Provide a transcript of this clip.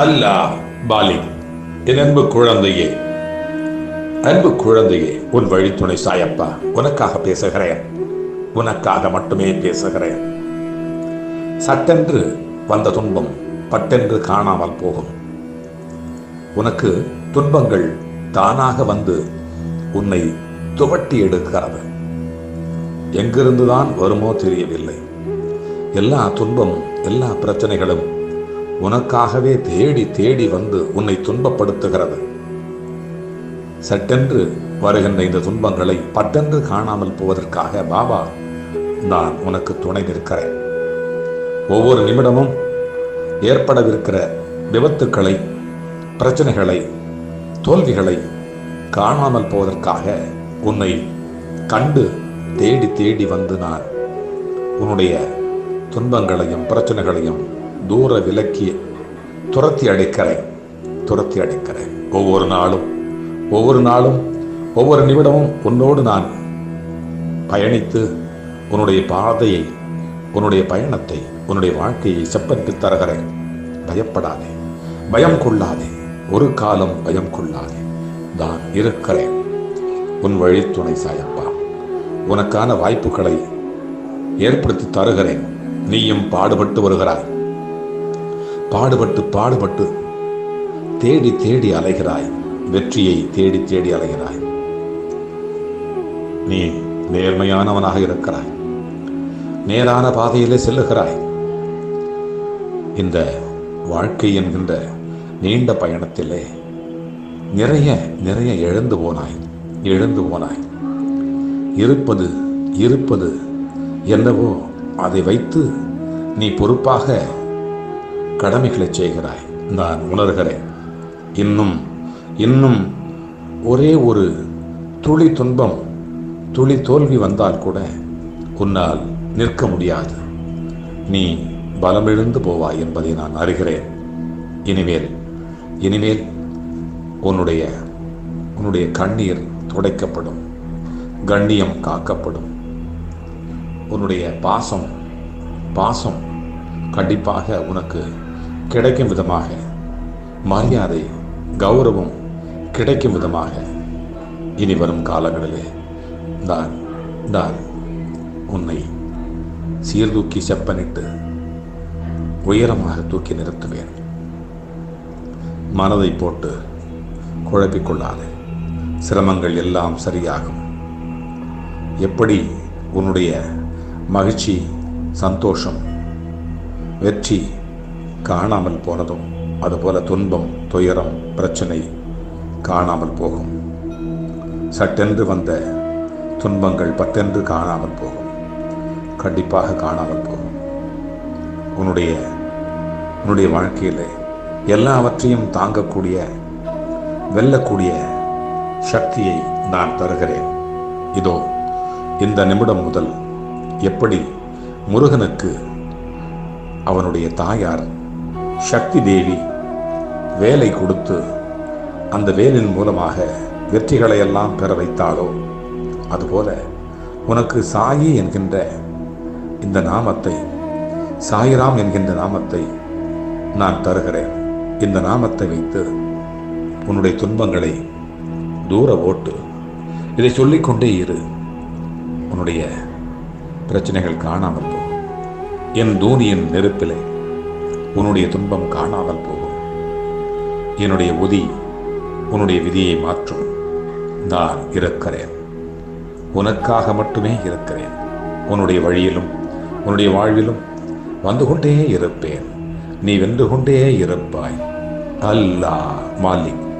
அல்லாஹ் poly என் அன்பு குழந்தையே அன்பு குழந்தையே உன் வழித்துணை சாயப்பா உனக்காக பேசுகிறேன் உனக்காக மட்டுமே பேசுகிறேன். சட்டென்று வந்த துன்பம் பட்டென்று காணாமல் போகும். உனக்கு துன்பங்கள் தானாக வந்து உன்னை துவட்டி எடுக்கிறது. எங்கிருந்துதான் வருமோ தெரியவில்லை. எல்லா துன்பம் எல்லா பிரச்சனைகளும் உனக்காகவே தேடி தேடி வந்து உன்னை துன்பப்படுத்துகிறது. சட்டென்று வருகின்ற இந்த துன்பங்களை பட்டென்று காணாமல் போவதற்காக பாபா நான் உனக்கு துணை நிற்கிறேன். ஒவ்வொரு நிமிடமும் ஏற்படவிருக்கிற விபத்துக்களை பிரச்சனைகளை தோல்விகளை காணாமல் போவதற்காக உன்னை கண்டு தேடி தேடி வந்து நான் உன்னுடைய துன்பங்களையும் பிரச்சனைகளையும் தூர விலக்கி துரத்தி அடைக்கிறேன் துரத்தி அடைக்கிறேன். ஒவ்வொரு நாளும் ஒவ்வொரு நாளும் ஒவ்வொரு நிமிடமும் உன்னோடு நான் பயணித்து உன்னுடைய பாதையை உன்னுடைய பயணத்தை உன்னுடைய வாழ்க்கையை செப்பனிட்டு தருகிறேன். பயப்படாதே பயம் கொள்ளாதே ஒரு காலம் பயம் கொள்ளாதே. நான் இருக்கிறேன். உன் வழித்துணை சாயப்பா. உனக்கான வாய்ப்புகளை ஏற்படுத்தி தருகிறேன். நீயும் பாடுபட்டு வருகிறாய். பாடுபட்டு பாடுபட்டு தேடி தேடி அலைகிறாய். வெற்றியை தேடி தேடி அலைகிறாய். நீ நேர்மையானவனாக இருக்கிறாய். நேரான பாதையிலே செல்லுகிறாய். இந்த வாழ்க்கை என்கின்ற நீண்ட பயணத்திலே நிறைய நிறைய எழுந்து போனாய் எழுந்து போனாய். இருப்பது இருப்பது என்னவோ அதை வைத்து நீ பொறுப்பாக கடமைகளை செய்கிறாய். நான் உணர்கிறேன். இன்னும் இன்னும் ஒரே ஒரு துளி துன்பம் துளி தோல்வி வந்தால் கூட உன்னால் நிற்க முடியாது. நீ பலமிழந்து போவாய் என்பதை நான் அறிகிறேன். இனிமேல் இனிமேல் உன்னுடைய உன்னுடைய கண்ணீர் துடைக்கப்படும் கண்ணியம் காக்கப்படும். உன்னுடைய பாசம் பாசம் கண்டிப்பாக உனக்கு கிடைக்கும் விதமாக. மரியாதை கௌரவம் கிடைக்கும் விதமாக. இனி வரும் காலங்களிலே நான் நான் உன்னை சீர்தூக்கி செப்பனிட்டு உயரமாக தூக்கி நிறுத்துவேன். மனதை போட்டு குழப்பிக்கொள்ளாது. சிரமங்கள் எல்லாம் சரியாகும். எப்படி உன்னுடைய மகிழ்ச்சி சந்தோஷம் வெற்றி காணாமல் போனதும் அதுபோல துன்பம் துயரம் பிரச்சனை காணாமல் போகும். சட்டென்று வந்த துன்பங்கள் பத்தென்று காணாமல் போகும். கண்டிப்பாக காணாமல் போகும். உன்னுடைய உன்னுடைய வாழ்க்கையில் எல்லாவற்றையும் தாங்கக்கூடிய வெல்லக்கூடிய சக்தியை நான் தருகிறேன். இதோ இந்த நிமிடம் முதல் எப்படி முருகனுக்கு அவனுடைய தாயார் சக்தி தேவி வேலை கொடுத்து அந்த வேலின் மூலமாக வெற்றிகளை எல்லாம் பெற வைத்தாளோ? அதுபோல உனக்கு சாயி என்கின்ற இந்த நாமத்தை சாயிராம் என்கின்ற நாமத்தை நான் தருகிறேன். இந்த நாமத்தை வைத்து உன்னுடைய துன்பங்களை தூர ஓட்டு. இதை சொல்லிக்கொண்டே இரு. உன்னுடைய பிரச்சனைகள் காணாமல் போ. என் தூணியின் நெருப்பிலே உன்னுடைய துன்பம் காணாமல் போகும். என்னுடைய உதி உன்னுடைய விதியை மாற்றும். நான் இருக்கிறேன் உனக்காக மட்டுமே இருக்கிறேன் உன்னுடைய வழியிலும் உன்னுடைய வாழ்விலும் வந்து கொண்டே இருப்பேன். நீ வென்று கொண்டே இருப்பாய். அல்லா மாலிக்.